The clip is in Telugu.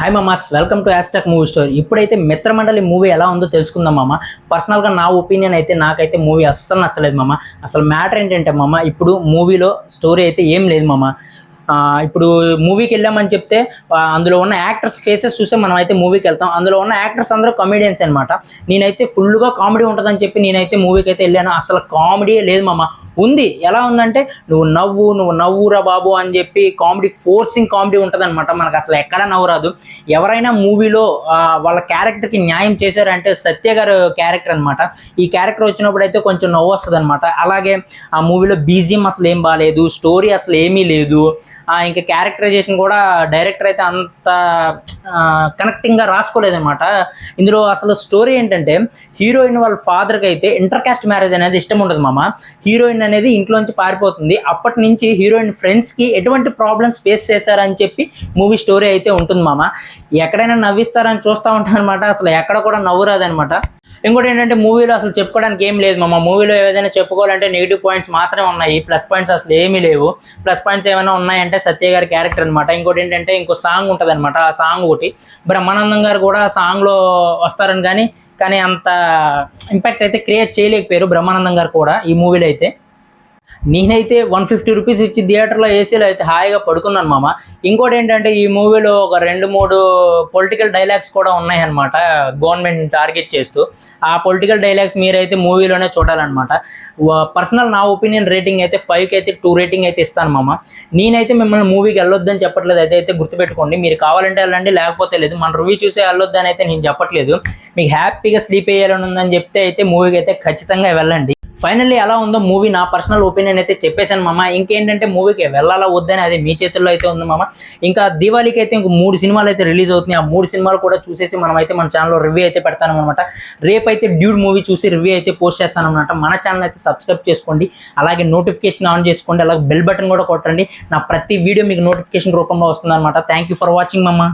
హాయ్ మామాస్ వెల్కమ్ టు యాస్టాక్ మూవీ స్టోర్ ఇప్పుడైతే మిత్రమండలి మూవీ ఎలా ఉందో తెలుసుకుందాం మామ. పర్సనల్గా నా ఒపీనియన్ అయితే నాకైతే మూవీ అస్సలు నచ్చలేదు మామ. అసలు మ్యాటర్ ఏంటంటే మామ ఇప్పుడు మూవీలో స్టోరీ అయితే ఏం లేదు మామ. ఇప్పుడు మూవీకి వెళ్ళామని చెప్తే అందులో ఉన్న యాక్టర్స్ ఫేసెస్ చూస్తే మనం అయితే మూవీకి వెళ్తాం. అందులో ఉన్న యాక్టర్స్ అందరూ కామెడియన్స్ అనమాట నేనైతే ఫుల్గా కామెడీ ఉంటుందని చెప్పి నేనైతే మూవీకి అయితే వెళ్ళాను. అసలు కామెడీ లేదు మామ. ఉంది. ఎలా ఉందంటే నువ్వు నవ్వు నువ్వు నవ్వురా బాబు అని చెప్పి కామెడీ ఫోర్సింగ్ కామెడీ ఉంటుందన్నమాట. మనకు అసలు ఎక్కడ నవ్వురాదు. ఎవరైనా మూవీలో వాళ్ళ క్యారెక్టర్కి న్యాయం చేశారంటే సత్య గారు క్యారెక్టర్ అనమాట ఈ క్యారెక్టర్ వచ్చినప్పుడు అయితే కొంచెం నవ్వు వస్తుంది అనమాట అలాగే ఆ మూవీలో బీజియం అసలు ఏం బాగాలేదు స్టోరీ అసలు ఏమీ లేదు. ఇంకా క్యారెక్టరైజేషన్ కూడా డైరెక్టర్ అయితే అంత కనెక్టింగ్గా రాసుకోలేదన్నమాట. ఇందులో అసలు స్టోరీ ఏంటంటే హీరోయిన్ వాళ్ళ ఫాదర్కి అయితే ఇంటర్కాస్ట్ మ్యారేజ్ అనేది ఇష్టం ఉండదు మామ. హీరోయిన్ అనేది ఇంట్లోంచి పారిపోతుంది. అప్పటి నుంచి హీరోయిన్ ఫ్రెండ్స్కి ఎటువంటి ప్రాబ్లమ్స్ ఫేస్ చేశారని చెప్పి మూవీ స్టోరీ అయితే ఉంటుంది మామ. ఎక్కడైనా నవ్విస్తారని చూస్తూ ఉంటాను అనమాట అసలు ఎక్కడ కూడా నవ్వురాదనమాట ఇంకోటి ఏంటంటే మూవీలో అసలు చెప్పుకోవడానికి ఏం లేదు మా మూవీలో ఏదైనా చెప్పుకోవాలంటే నెగిటివ్ పాయింట్స్ మాత్రమే ఉన్నాయి. ప్లస్ పాయింట్స్ అసలు ఏమీ లేవు. ప్లస్ పాయింట్స్ ఏమైనా ఉన్నాయంటే సత్య గారి క్యారెక్టర్ అనమాట ఇంకోటి ఏంటంటే ఇంకో సాంగ్ ఉంటుంది అనమాట ఆ సాంగ్ ఒకటి. బ్రహ్మానందం గారు కూడా సాంగ్లో వస్తారని కానీ కానీ అంత ఇంపాక్ట్ అయితే క్రియేట్ చేయలేకపోయారు బ్రహ్మానందం గారు కూడా ఈ మూవీలో అయితే. నేనైతే వన్ ఫిఫ్టీ రూపీస్ ఇచ్చి థియేటర్లో ఏసీలో అయితే హాయిగా పడుకున్నాను మామ. ఇంకోటి ఏంటంటే ఈ మూవీలో ఒక రెండు మూడు పొలిటికల్ డైలాగ్స్ కూడా ఉన్నాయన్నమాట గవర్నమెంట్ టార్గెట్ చేస్తూ. ఆ పొలిటికల్ డైలాగ్స్ మీరైతే మూవీలోనే చూడాలన్నమాట. పర్సనల్ నా ఒపీనియన్ రేటింగ్ అయితే ఫైవ్కి అయితే టూ రేటింగ్ అయితే ఇస్తాను మామ. నేనైతే మిమ్మల్ని మూవీకి వెళ్ళొద్దని చెప్పట్లేదు అయితే అయితే గుర్తుపెట్టుకోండి. మీరు కావాలంటే వెళ్ళండి లేకపోతే లేదు. మన రివ్యూ చూసే వెళ్ళొద్దని అయితే నేను చెప్పట్లేదు. మీకు హ్యాపీగా స్లీప్ వేయాలని ఉందని చెప్తే అయితే మూవీకి అయితే ఖచ్చితంగా వెళ్ళండి. ఫైనల్లీ ఎలా ఉందో మూవీ నా పర్సనల్ ఒపీనియన్ అయితే చెప్పేశాను మామ. ఇంకేంటంటే మూవీకి వెళ్ళాలా వద్దని అది మీ చేతుల్లో అయితే ఉంది మామ. ఇంకా దివాళీకి అయితే ఇంకో మూడు సినిమాలు అయితే రిలీజ్ అవుతున్నాయి. ఆ మూడు సినిమాలు కూడా చూసేసి మనం అయితే మన ఛానల్లో రివ్యూ అయితే పెడతాను అనమాట రేపు అయితే డ్యూడ్ మూవీ చూసి రివ్యూ అయితే పోస్ట్ చేస్తాను అనమాట మన ఛానల్ అయితే సబ్స్క్రైబ్ చేసుకోండి. అలాగే నోటిఫికేషన్ ఆన్ చేసుకోండి. అలాగే బెల్ బటన్ కూడా కొట్టండి. నా ప్రతి వీడియో మీకు నోటిఫికేషన్ రూపంలో వస్తుంది అనమాట థ్యాంక్ యూ ఫర్ వాచింగ్ మమ్మ